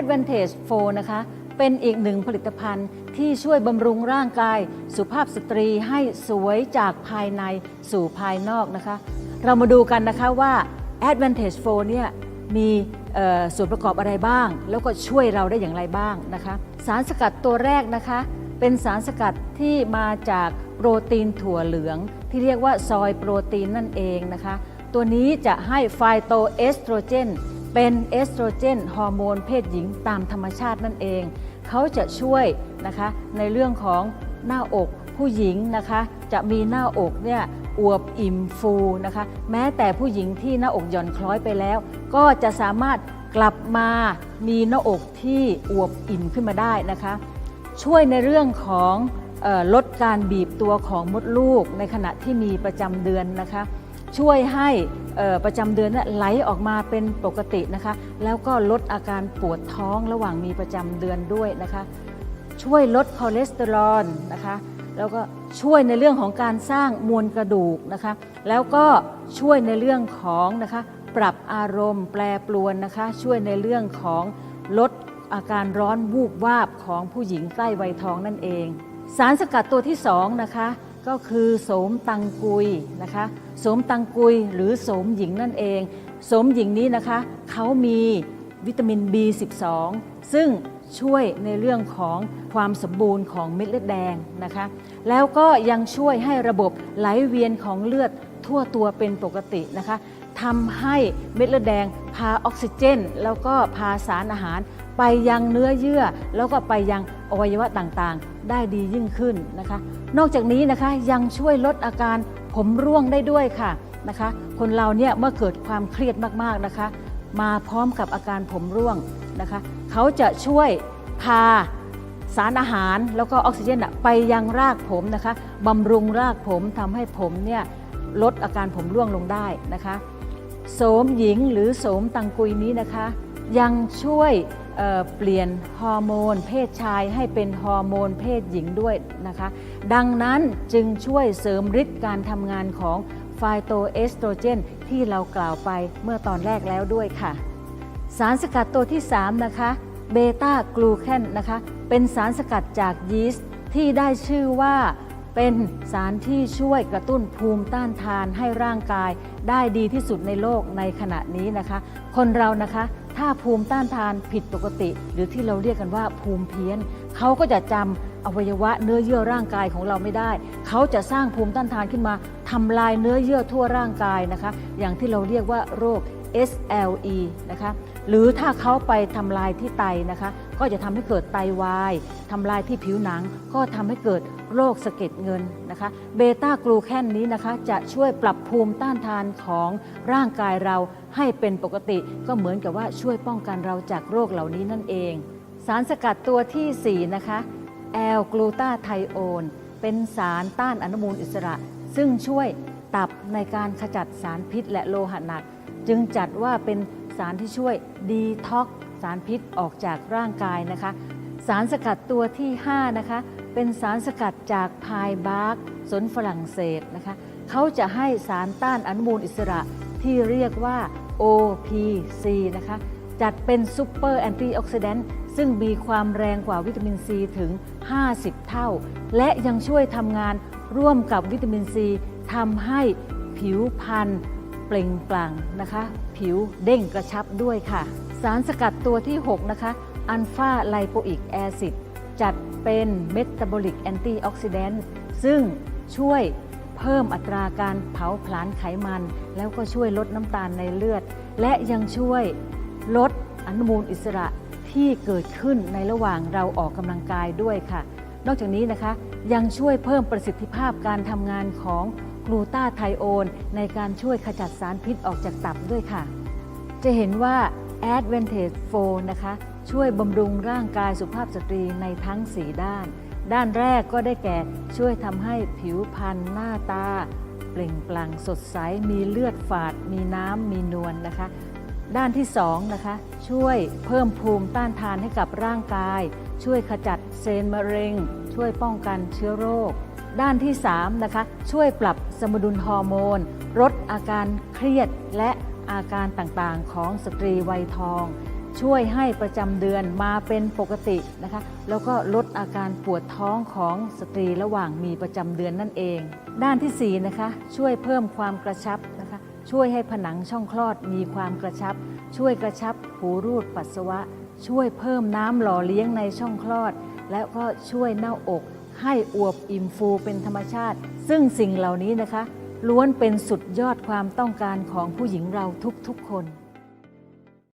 Advantage 4 นะคะ เป็นอีกหนึ่งผลิตภัณฑ์ที่ช่วยบำรุงร่างกาย สุภาพสตรีให้สวยจากภายในสู่ภายนอกนะคะ เรามาดูกันนะคะว่า Advantage 4 เนี่ยมีส่วนประกอบอะไรบ้าง แล้วก็ช่วยเราได้อย่างไรบ้างนะคะ สารสกัดตัวแรกนะคะ เป็นสารสกัดที่มาจากโปรตีนถั่วเหลือง ที่เรียกว่าซอยโปรตีนนั่นเองนะคะ ตัวนี้จะให้ไฟโตเอสโตรเจน เป็นเอสโตรเจนฮอร์โมนเพศหญิงตามธรรมชาตินั่นเอง เขาจะช่วยนะคะในเรื่องของหน้าอกผู้หญิงนะคะจะมีหน้าอกเนี่ยอวบอิ่มฟูนะคะแม้แต่ผู้หญิงที่หน้าอกหย่อนคล้อยไปแล้ว ก็จะสามารถกลับมามีหน้าอกที่อวบอิ่มขึ้นมาได้นะคะ ช่วยในเรื่องของออลดการบีบตัวของมดลูกในขณะที่มีประจำเดือนนะคะ ช่วยให้ประจำเดือนไหลออกมาเป็นปกตินะคะ แล้วก็ลดอาการปวดท้องระหว่างมีประจำเดือนด้วยนะคะ ช่วยลดคอเลสเตอรอลนะคะ แล้วก็ช่วยในเรื่องของการสร้างมวลกระดูกนะคะ แล้วก็ช่วยในเรื่องของนะคะปรับอารมณ์แปรปรวนนะคะ ช่วยในเรื่องของลดอาการร้อนวูบวาบของผู้หญิงใกล้วัยทองนั่นเอง สารสกัดตัวที่สองนะคะ ก็คือโสมตังกุยนะคะโสมตังกุยหรือโสมหญิงนั่นเองโสมหญิงนี้นะคะเขามีวิตามิน B12 ซึ่งช่วยในเรื่องของความสมบูรณ์ของเม็ดเลือดแดงนะคะ แล้วก็ยังช่วยให้ระบบไหลเวียนของเลือดทั่วตัวเป็นปกตินะคะทำให้เม็ดเลือดแดงพาออกซิเจน แล้วก็พาสารอาหาร ไปยังเนื้อเยื่อ แล้วก็ไปยังอวัยวะต่างๆ ได้ดียิ่งขึ้นนะคะ นอกจากนี้นะคะยังช่วยลดอาการผมร่วงได้ด้วยค่ะนะคะ คนเราเนี่ยเมื่อเกิดความเครียดมากๆนะคะ มาพร้อมกับอาการผมร่วงนะคะ เขาจะช่วยพาสารอาหารแล้วก็ออกซิเจนไปยังรากผมนะคะบำรุงรากผมทำให้ผมเนี่ยลดอาการผมร่วงลงได้นะคะโสมหญิงหรือโสมตังกุยนี้นะคะ ยังช่วย เปลี่ยนฮอร์โมน เพศชายให้เป็นฮอร์โมนเพศหญิงด้วยนะคะ ดังนั้นจึงช่วยเสริมฤทธิ์การทำงานของไฟโตเอสโตรเจนที่เรากล่าวไปเมื่อตอนแรกแล้วด้วยค่ะ สารสกัดตัวที่ 3 นะคะเบต้ากลูแคนนะคะ เป็นสารสกัดจากยีสต์ที่ได้ชื่อว่า เป็นสารที่ช่วยกระตุ้นภูมิต้านทานให้ร่างกาย ได้ดีที่สุดในโลกในขณะนี้นะคะ คนเรานะคะถ้าภูมิต้านทานผิดปกติ หรือที่เราเรียกกันว่าภูมิเพี้ยนเขาก็จะจำอวัยวะเนื้อเยื่อร่างกายของเราไม่ได้ เขาจะสร้างภูมิต้านทานขึ้นมาทำลายเนื้อเยื่อทั่วร่างกายนะคะ อย่างที่เราเรียกว่าโรค SLE นะคะหรือถ้าเขาไปทำลายที่ไตนะคะ ก็จะทำให้เกิดไตวายทำลายที่ผิวหนัง ก็ทำให้เกิด โรคสะเก็ดเงินนะคะ เบต้ากลูแคนนี้นะคะ จะช่วยปรับภูมิต้านทานของร่างกายเราให้เป็นปกติ ก็เหมือนกับว่าช่วยป้องกันเราจากโรคเหล่านี้นั่นเอง สารสกัดตัวทีสี่ 4 นะคะแอลกลูตาไทโอนเป็นสารต้านอนุมูลอิสระ ซึ่งช่วยตับในการขจัดสารพิษและโลหะหนัก จึงจัดว่าเป็นสารที่ช่วยดีท็อกสารพิษออกจากร่างกายนะคะ สารสกัดตัวที่ 5 นะคะ เป็นสารสกัดจากพายบาร์กสนฝรั่งเศสนะคะเขาจะให้สารต้านอนุมูลอิสระที่เรียกว่า OPC นะคะจัดเป็นซูเปอร์แอนตี้ออกซิแดนต์ซึ่งมีความแรงกว่าวิตามินซีถึง 50 เท่า และยังช่วยทำงานร่วมกับวิตามินซีทำให้ผิวพรรณเปล่งปลั่งนะคะ ผิวเด้งกระชับด้วยค่ะ สารสกัดตัวที่ 6 นะคะอัลฟาไลโปอิกแอซิดจัด เป็นเมตาบอลิกแอนตี้ออกซิแดนต์ซึ่งช่วยเพิ่มอัตราการเผาผลาญไขมัน แล้วก็ช่วยลดน้ำตาลในเลือด และยังช่วยลดอนุมูลอิสระที่เกิดขึ้นในระหว่างเราออกกำลังกายด้วยค่ะ นอกจากนี้นะคะยังช่วยเพิ่มประสิทธิภาพการทำงานของกลูตาไทโอน ในการช่วยขจัดสารพิษออกจากตับด้วยค่ะ จะเห็นว่า Advantage 4นะคะ ช่วยบำรุงร่างกายสุภาพสตรีในทั้ง4ด้าน ด้านแรกก็ได้แก่ช่วยทำให้ผิวพรรณหน้าตา เปล่งปลั่งสดใส มีเลือดฝาด มีน้ำมีนวลนนะคะ ด้านที่2นะคะ ช่วยเพิ่มภูมิต้านทานให้กับร่างกาย ช่วยขจัดเซลล์มะเร็ง ช่วยป้องกันเชื้อโรค ด้านที่3นะคะ ช่วยปรับสมดุลฮอร์โมน ลดอาการเครียดและอาการต่างๆ ของสตรีวัยทอง ช่วยให้ประจำเดือนมาเป็นปกตินะคะ แล้วก็ลดอาการปวดท้องของสตรีระหว่างมีประจำเดือนนั่นเอง ด้านที่สี่นะคะช่วยเพิ่มความกระชับนะคะ ช่วยให้ผนังช่องคลอดมีความกระชับ ช่วยกระชับหูรูดปัสสาวะ ช่วยเพิ่มน้ำหล่อเลี้ยงในช่องคลอด และก็ช่วยหน้าอก ให้อวบอิ่มฟูเป็นธรรมชาติ ซึ่งสิ่งเหล่านี้นะคะล้วนเป็นสุดยอดความต้องการของผู้หญิงเราทุกๆคน